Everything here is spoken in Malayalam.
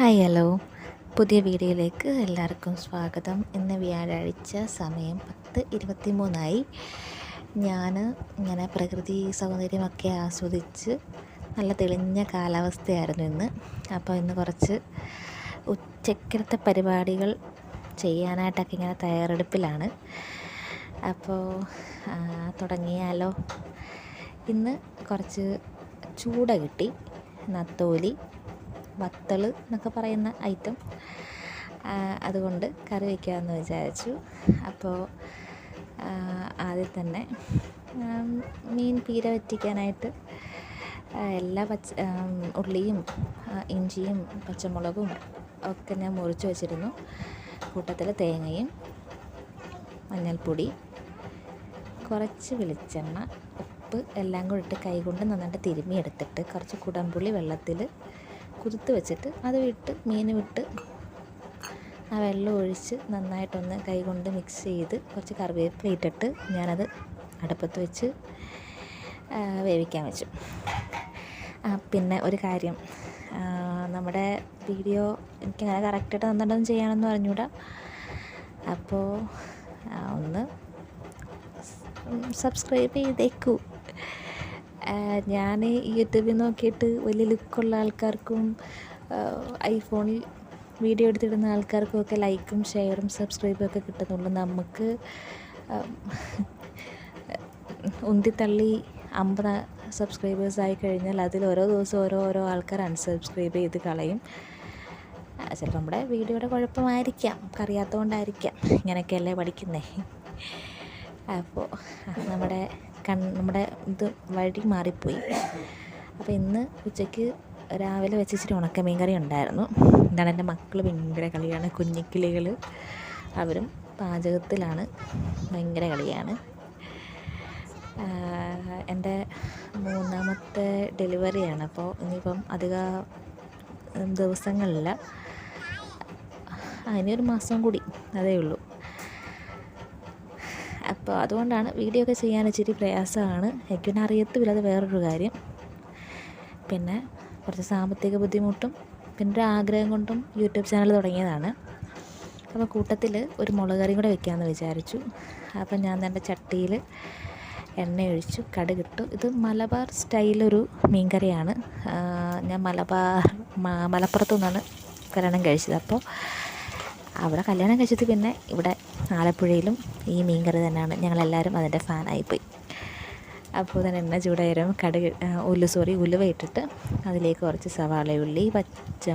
Hi hello. പുതിയ വീഡിയോയിലേക്ക് എല്ലാവർക്കും സ്വാഗതം. ഇന്ന് വ്യാഴാഴ്ച സമയം പത്ത് ഇരുപത്തി മൂന്നായി ഞാൻ ഇങ്ങനെ പ്രകൃതി സൗന്ദര്യമൊക്കെ ആസ്വദിച്ച് നല്ല തെളിഞ്ഞ കാലാവസ്ഥയായിരുന്നു ഇന്ന്. അപ്പോൾ ഇന്ന് കുറച്ച് ഉച്ചക്കലത്തെ പരിപാടികൾ ചെയ്യാനായിട്ടൊക്കെ ഇങ്ങനെ തയ്യാറെടുപ്പിലാണ്. അപ്പോൾ തുടങ്ങിയാലോ. ഇന്ന് കുറച്ച് ചൂട കിട്ടി നത്തോലി വത്തൾ എന്നൊക്കെ പറയുന്ന ഐറ്റം. അതുകൊണ്ട് കറി വയ്ക്കാമെന്ന് വിചാരിച്ചു. അപ്പോൾ ആദ്യം തന്നെ മീൻ പീര വറ്റിക്കാനായിട്ട് എല്ലാ പച്ച ഉള്ളിയും ഇഞ്ചിയും പച്ചമുളകും ഒക്കെ ഞാൻ മുറിച്ച് വെച്ചിരുന്നു. കൂട്ടത്തിൽ തേങ്ങയും മഞ്ഞൾപ്പൊടി കുറച്ച് വെളിച്ചെണ്ണ ഉപ്പ് എല്ലാം കൂടി ഇട്ട് കൈകൊണ്ട് നന്നായിട്ട് തിരുമ്മി എടുത്തിട്ട് കുറച്ച് കുടംപുളി വെള്ളത്തിൽ കുതിർത്ത് വെച്ചിട്ട് അത് വിട്ട് മീൻ വിട്ട് ആ വെള്ളം ഒഴിച്ച് നന്നായിട്ടൊന്ന് കൈകൊണ്ട് മിക്സ് ചെയ്ത് കുറച്ച് കറിവേപ്പില ഇട്ടിട്ട് ഞാനത് അടുപ്പത്ത് വെച്ച് വേവിക്കാൻ വെച്ചു. പിന്നെ ഒരു കാര്യം നമ്മുടെ വീഡിയോ എനിക്കങ്ങനെ കറക്റ്റായിട്ട് നന്നായിട്ടൊന്നും ചെയ്യാനൊന്നും അറിഞ്ഞൂടാ. അപ്പോൾ ഒന്ന് സബ്സ്ക്രൈബ് ചെയ്തേക്കൂ. ഞാൻ യൂട്യൂബിൽ നോക്കിയിട്ട് വലിയ ലുക്കുള്ള ആൾക്കാർക്കും ഐഫോണിൽ വീഡിയോ എടുത്തിടുന്ന ആൾക്കാർക്കും ഒക്കെ ലൈക്കും ഷെയറും സബ്സ്ക്രൈബും ഒക്കെ കിട്ടുന്നുള്ളൂ. നമുക്ക് ഉന്തിത്തള്ളി അമ്പത് സബ്സ്ക്രൈബേഴ്സ് ആയി കഴിഞ്ഞാൽ അതിൽ ഓരോ ദിവസം ഓരോ ഓരോ ആൾക്കാർ അൺസബ്സ്ക്രൈബ് ചെയ്ത് കളയും. ചിലപ്പോൾ നമ്മുടെ വീഡിയോയുടെ കുഴപ്പമായിരിക്കാം. അറിയാത്തതുകൊണ്ടായിരിക്കാം ഇങ്ങനെയൊക്കെയല്ലേ പഠിക്കുന്നേ. അപ്പോൾ നമ്മുടെ നമ്മുടെ ഇത് വഴി മാറിപ്പോയി. അപ്പോൾ ഇന്ന് ഉച്ചയ്ക്ക് രാവിലെ വെച്ച് ഇച്ചിരി ഉണക്കമീൻ കറി ഉണ്ടായിരുന്നു. എന്താണ് എന്റെ മക്കൾ ഭയങ്കര കളിയാണ്. കുഞ്ഞിക്കിളികൾ അവരും പാചകത്തിലാണ്. ഭയങ്കര കളിയാണ്. എന്റെ മൂന്നാമത്തെ ഡെലിവറിയാണ് അപ്പോൾ ഇനിയിപ്പം അധിക ദിവസങ്ങളില്ല. ഒരു മാസം കൂടി. അതേ ഉള്ളൂ. അപ്പോൾ അതുകൊണ്ടാണ് വീഡിയോ ഒക്കെ ചെയ്യാൻ ഇച്ചിരി പ്രയാസമാണ്. എനിക്ക് പിന്നെ അറിയത്തുമില്ല അത് വേറൊരു കാര്യം. പിന്നെ കുറച്ച് സാമ്പത്തിക ബുദ്ധിമുട്ടും പിന്നെ ഒരു ആഗ്രഹം കൊണ്ടും യൂട്യൂബ് ചാനൽ തുടങ്ങിയതാണ്. അപ്പോൾ കൂട്ടത്തിൽ ഒരു മുളക് കറിയും കൂടെ വെക്കാമെന്ന് വിചാരിച്ചു. അപ്പം ഞാൻ എന്റെ ചട്ടിയിൽ എണ്ണ ഒഴിച്ചു കടുകിട്ടു. ഇത് മലബാർ സ്റ്റൈലൊരു മീൻ കറിയാണ് ഞാൻ മലബാർ മലപ്പുറത്തു നിന്നാണ് കല്യാണം കഴിച്ചത്. അപ്പോൾ അവിടെ കല്യാണം കഴിച്ചത് പിന്നെ ഇവിടെ ആലപ്പുഴയിലും ഈ മീൻകറി തന്നെയാണ്. ഞങ്ങളെല്ലാവരും അതിന്റെ ഫാനായിപ്പോയി അപ്പോൾ തന്നെ എണ്ണ ചൂടായാലും കടുക് ഉല്ലു സോറി ഉലുവ ഇട്ടിട്ട് അതിലേക്ക് കുറച്ച് സവാള ഉള്ളി പച്ച